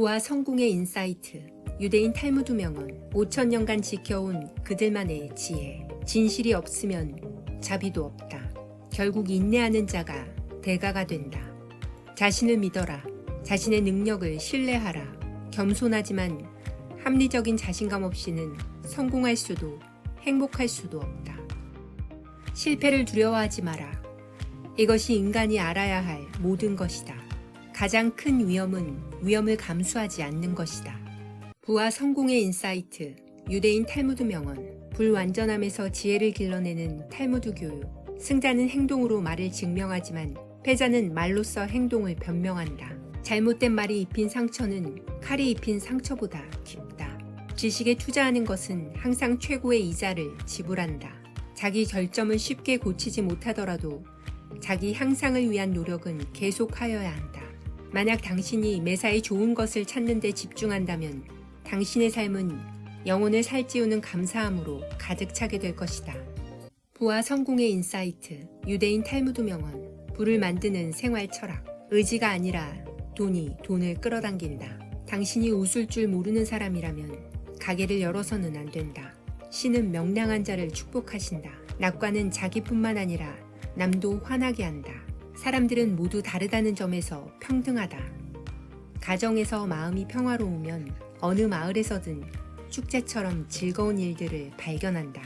부와 성공의 인사이트, 유대인 탈무드 명언, 5천년간 지켜온 그들만의 지혜, 진실이 없으면 자비도 없다. 결국 인내하는 자가 대가가 된다. 자신을 믿어라. 자신의 능력을 신뢰하라. 겸손하지만 합리적인 자신감 없이는 성공할 수도 행복할 수도 없다. 실패를 두려워하지 마라. 이것이 인간이 알아야 할 모든 것이다. 가장 큰 위험은 위험을 감수하지 않는 것이다. 부와 성공의 인사이트, 유대인 탈무드 명언, 불완전함에서 지혜를 길러내는 탈무드 교육. 승자는 행동으로 말을 증명하지만 패자는 말로써 행동을 변명한다. 잘못된 말이 입힌 상처는 칼이 입힌 상처보다 깊다. 지식에 투자하는 것은 항상 최고의 이자를 지불한다. 자기 결점을 쉽게 고치지 못하더라도 자기 향상을 위한 노력은 계속하여야 한다. 만약 당신이 매사에 좋은 것을 찾는 데 집중한다면 당신의 삶은 영혼을 살찌우는 감사함으로 가득 차게 될 것이다. 부와 성공의 인사이트, 유대인 탈무드 명언, 부를 만드는 생활 철학, 의지가 아니라 돈이 돈을 끌어당긴다. 당신이 웃을 줄 모르는 사람이라면 가게를 열어서는 안 된다. 신은 명랑한 자를 축복하신다. 낙관은 자기뿐만 아니라 남도 화나게 한다. 사람들은 모두 다르다는 점에서 평등하다. 가정에서 마음이 평화로우면 어느 마을에서든 축제처럼 즐거운 일들을 발견한다.